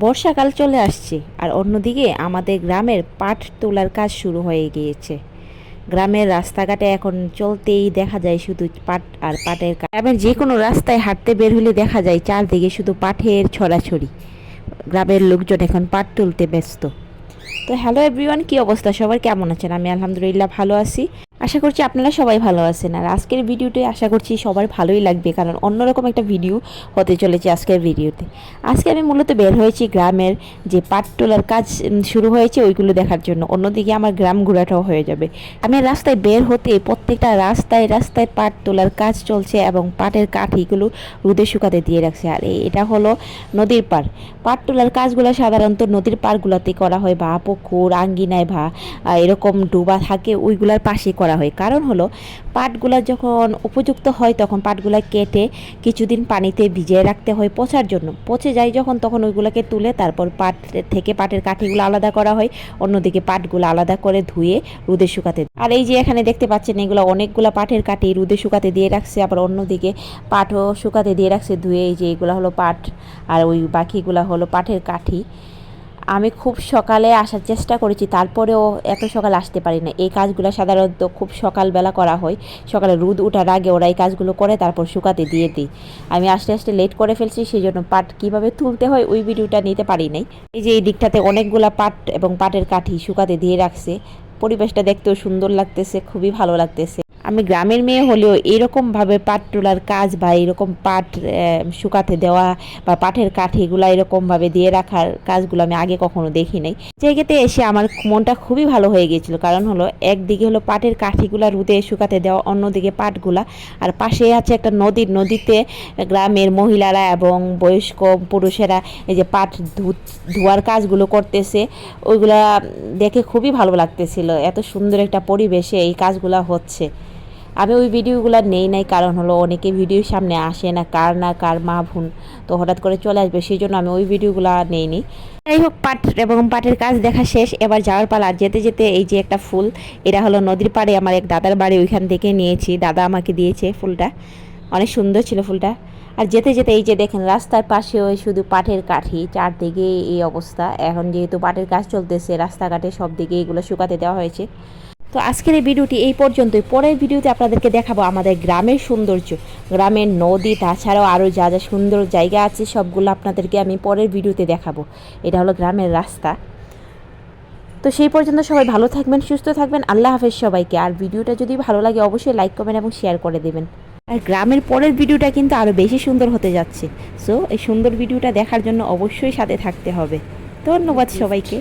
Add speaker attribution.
Speaker 1: বর্ষাকাল চলে আসছে আর অন্যদিকে আমাদের গ্রামের পাট তোলার কাজ শুরু হয়ে গিয়েছে। গ্রামের রাস্তাঘাটে এখন চলতেই দেখা যায় শুধু পাট আর পাটের গ্রামের যে কোনো রাস্তায় হাঁটতে বের হলে দেখা যায় চারদিকে শুধু পাটের ছড়াছড়ি। গ্রামের লোকজন এখন পাট তুলতে ব্যস্ত। তো হ্যালো এভরিওয়ান, কি অবস্থা? সবার কেমন আছেন? আমি আলহামদুলিল্লাহ ভালো আছি। আশা করছি আপনারা সবাই ভালো আছেন। আর আজকের ভিডিওতে আশা করছি সবার ভালোই লাগবে, কারণ অন্যরকম একটা ভিডিও হতে চলেছে আজকের ভিডিওতে। আজকে আমি মূলত বের হয়েছি গ্রামের যে পাট তোলার কাজ শুরু হয়েছে ওইগুলো দেখার জন্য। অন্যদিকে আমার গ্রাম ঘোরাটাও হয়ে যাবে। আমি রাস্তায় বের হতে প্রত্যেকটা রাস্তায় রাস্তায় পাট তোলার কাজ চলছে এবং পাটের কাঠিগুলো রোদে শুকাতে দিয়ে রাখছে। আর এটা হলো নদীর পার পাট তোলার কাজগুলো সাধারণত নদীর পাড়গুলোতে করা হয়, বা পুকুর, আঙ্গিনায় বা এরকম ডোবা থাকে, ওইগুলার পাশে করা হয়। কারণ হলো, পাটগুলা যখন উপযুক্ত হয় তখন পাটগুলা কেটে কিছুদিন পানিতে ভিজিয়ে রাখতে হয় পচার জন্য। পচে যায় যখন, তখন ওইগুলোকে তুলে তারপর পাট থেকে পাটের কাঠিগুলো আলাদা করা হয়। অন্যদিকে পাটগুলো আলাদা করে ধুয়ে রোদে শুকাতে আর এই যে এখানে দেখতে পাচ্ছেন, এগুলো অনেকগুলো পাটের কাঠি রোদে শুকাতে দিয়ে রাখছে। আবার অন্যদিকে পাটও শুকাতে দিয়ে রাখছে। ধুয়ে এই যে এগুলো হলো পাট, আর ওই বাকিগুলো হলো পাটের কাঠি। আমি খুব সকালে আসার চেষ্টা করেছি, তারপরেও এত সকাল আসতে পারি না এই কাজগুলো সাধারণত খুব সকালবেলা করা হয়। সকালে রোদ ওঠার আগে ওরা এই কাজগুলো করে, তারপর শুকাতে দিয়ে দিই। আমি আস্তে আস্তে লেট করে ফেলছি সেই জন্য পাট কীভাবে তুলতে হয় ওই ভিডিওটা নিতে পারি নাই। এই যে এই দিকটাতে অনেকগুলা পাট এবং পাটের কাঠি শুকাতে দিয়ে রাখছে। পরিবেশটা দেখতেও সুন্দর লাগতেছে, খুবই ভালো লাগতেছে। আমি গ্রামের মেয়ে হলেও এরকমভাবে পাট তোলার কাজ বা এরকম পাট শুকাতে দেওয়া বা পাটের কাঠিগুলো এরকমভাবে দিয়ে রাখার কাজগুলো আমি আগে কখনো দেখি নাই। জায়গাতে এসে আমার মনটা খুবই ভালো হয়ে গিয়েছিল। কারণ হলো একদিকে হলো পাটের কাঠিগুলো রুদে শুকাতে দেওয়া, অন্যদিকে পাটগুলা। আর পাশে আছে একটা নদীর, নদীতে গ্রামের মহিলারা এবং বয়স্ক পুরুষেরা এই যে পাট ধোয়ার কাজগুলো করতেছে, ওইগুলা দেখে খুবই ভালো লাগতেছিল। এত সুন্দর একটা পরিবেশে এই কাজগুলা হচ্ছে। আমি ওই ভিডিওগুলো নেই নাই, কারণ হলো অনেকে ভিডিওর সামনে আসে না, কার না কার মা বোন তো হঠাৎ করে চলে আসবে, সেই জন্য আমি ওই ভিডিওগুলো নেইনি যাই হোক পাট এবং পাটের কাজ দেখা শেষ, এবার যাওয়ার পালা। যেতে যেতে এই যে একটা ফুল, এটা হলো নদীর পাড়ে, আমার এক দাদার বাড়ি ওইখান থেকে নিয়েছি। দাদা আমাকে দিয়েছে ফুলটা, অনেক সুন্দর ছিল ফুলটা। আর যেতে যেতে এই যে দেখেন, রাস্তার পাশে ওই শুধু পাটের কাঠি, চারদিকে এই অবস্থা। এখন যেহেতু পাটের কাজ চলতেছে, রাস্তাঘাটে সব দিকে এগুলো শুকাতে দেওয়া হয়েছে। তো আজকের এই ভিডিওটি এই পর্যন্তই। পরের ভিডিওতে আপনাদেরকে দেখাবো আমাদের গ্রামের সৌন্দর্য। গ্রামের নদী, তাছাড়াও আরও যা যা সুন্দর জায়গা আছে, সবগুলো আপনাদেরকে আমি পরের ভিডিওতে দেখাবো। এটা হলো গ্রামের রাস্তা। তো সেই পর্যন্ত সবাই ভালো থাকবেন, সুস্থ থাকবেন। আল্লাহ হাফেজ সবাইকে। আর ভিডিওটা যদি ভালো লাগে, অবশ্যই লাইক করবেন এবং শেয়ার করে দেবেন। আর গ্রামের পরের ভিডিওটা কিন্তু আরও বেশি সুন্দর হতে যাচ্ছে। সো, এই সুন্দর ভিডিওটা দেখার জন্য অবশ্যই সাথে থাকতে হবে। ধন্যবাদ সবাইকে।